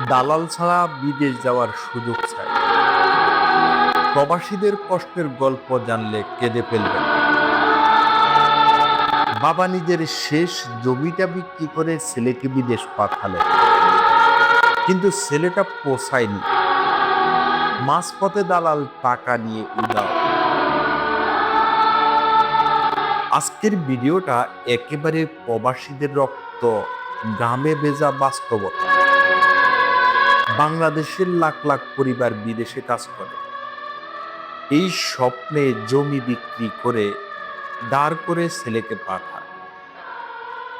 দালাল ছাড়া বিদেশ যাওয়ার সুযোগ চাই। প্রবাসীদের কষ্টের গল্প জানলে কেঁদে ফেলবেন। বাবা নিজের শেষ জমিটা বিক্রি করে ছেলেকে বিদেশ পাঠালেন। কিন্তু ছেলেটা পোষায়নি। মাঝপথে দালাল টাকা নিয়ে উদাও আজকের ভিডিওটা একেবারে প্রবাসীদের রক্ত, গ্রামে ভেজা বাস্তবতা। বাংলাদেশের লাখ লাখ পরিবার বিদেশে কাজ করে। এই স্বপ্নে জমি বিক্রি করে দাঁড় করে ছেলেকে পাঠায়।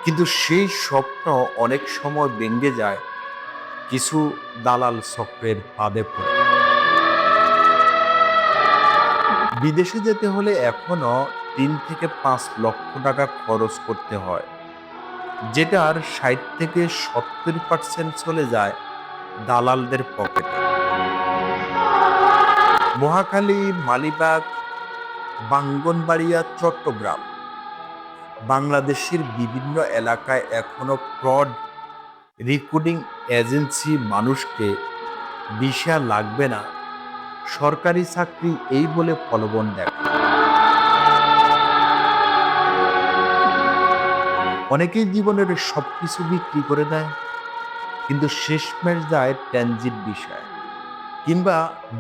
কিন্তু সেই স্বপ্ন অনেক সময় ভেঙে যায়, কিছু দালাল চক্রের পাদে পড়ে। বিদেশে যেতে হলে এখনও তিন থেকে পাঁচ লক্ষ টাকা খরচ করতে হয়, যেটার ষাট থেকে সত্তর পার্সেন্ট চলে যায় দালালদের পকেটে। মহাখালী, মালিবাগ, বাঙ্গনবাড়িয়া, চট্টগ্রাম বাংলাদেশের বিভিন্ন এলাকায় এখনও ফ্রড রিক্রুটিং এজেন্সি মানুষকে দিশা লাগবে না। সরকারি চাকরি এই বলে ফলবন দেখায়। অনেকেই জীবনের সবকিছু বিক্রি করে দেয়। কিন্তু শেষমেশ যায় ট্যানজিট বিষয়, কিংবা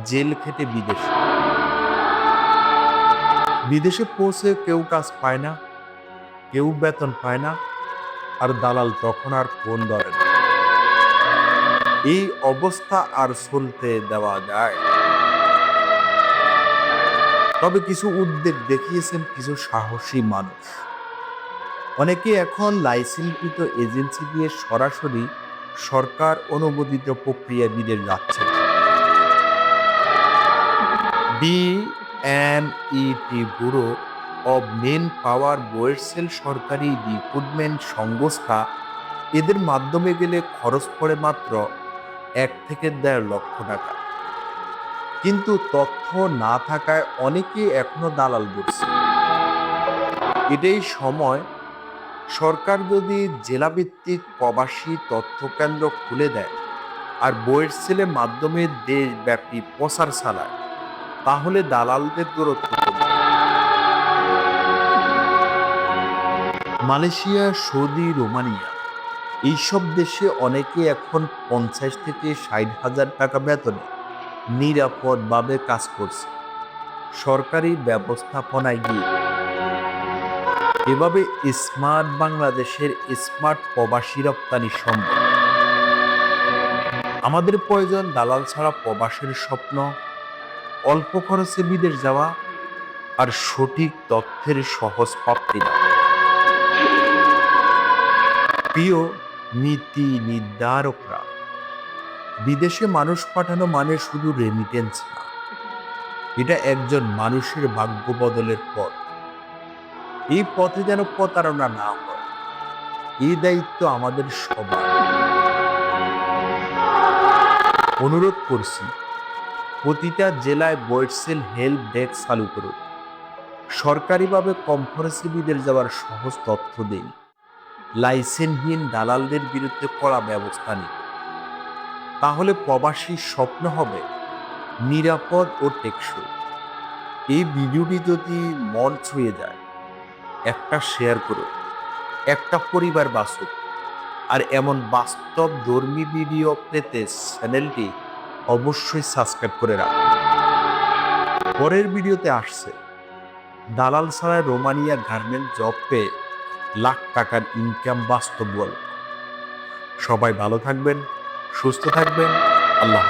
জেল খেটে বিদেশে। বিদেশে পৌঁছে কেউ কাজ পায় না, কেউ বেতন পায় না, আর দালাল তখন আর ফোন ধরে না। এই অবস্থা আর চলতে দেওয়া যায়। তবে কিছু উদ্বেগ দেখিয়েছেন কিছু সাহসী মানুষ। অনেকে এখন লাইসেন্সকৃত এজেন্সি দিয়ে সরাসরি সরকার অনুমোদিত প্রক্রিয়া বিদের যাচ্ছে। BMET bureau of manpower বয়েরসেল সরকারি রিক্রুটমেন্ট সংস্থা, এদের মাধ্যমে গেলে খরচ পড়ে মাত্র এক থেকে দেড় লক্ষ টাকা। কিন্তু তথ্য না থাকায় অনেকে এখনও দালাল করছে এটাই সময় সরকার যদি জেলাভিত্তিক প্রবাসী তথ্য কেন্দ্র খুলে দেয় আর বইয়ের ছেলে মাধ্যমে দেশব্যাপী প্রচার চালায়, তাহলে দালালদের দূরত্ব মালয়েশিয়া, সৌদি, রোমানিয়া, এইসব দেশে অনেকে এখন পঞ্চাশ থেকে ষাট হাজার টাকা বেতনে নিরাপদভাবে কাজ করছে। সরকারি ব্যবস্থাপনায় গিয়ে এভাবে স্মার্ট বাংলাদেশের স্মার্ট প্রবাসী রপ্তানি সম্ভব। আমাদের প্রয়োজন দালাল ছাড়া প্রবাসের স্বপ্ন, অল্প খরচে বিদেশ যাওয়া আর সঠিক তথ্যের সহজ প্রাপ্তি প্রিয় নীতি নির্ধারকরা, বিদেশে মানুষ পাঠানো মানে শুধু রেমিটেন্স না, এটা একজন মানুষের ভাগ্য বদলের পথ। এই পথে যেন প্রতারণা না হয়। এই দায়িত্ব আমাদের সবার। অনুরোধ করছি, প্রতিটা জেলায় বয়েটসেল হেল্প ডেস্ক চালু করুন। সরকারিভাবে কনফারেন্সিবিদের যাওয়ার সহজ তথ্য দিন। লাইসেন্সহীন দালালদের বিরুদ্ধে কড়া ব্যবস্থা নিন। তাহলে প্রবাসীর স্বপ্ন হবে নিরাপদ ও টেকসই। এই ভিডিওটি যদি মন ছুঁয়ে যায় একটা শেয়ার করুন, একটা পরিবার বাঁচুক। আর এমন বাস্তব ধর্মী ভিডিও পেতে চ্যানেলটি অবশ্যই সাবস্ক্রাইব করে রাখুন। পরের ভিডিওতে আসছে, দালাল ছাড়া রোমানিয়া গার্মেন্ট জব পেয়ে লাখ টাকার ইনকাম বাস্তব বল সবাই ভালো থাকবেন, সুস্থ থাকবেন, আল্লাহ।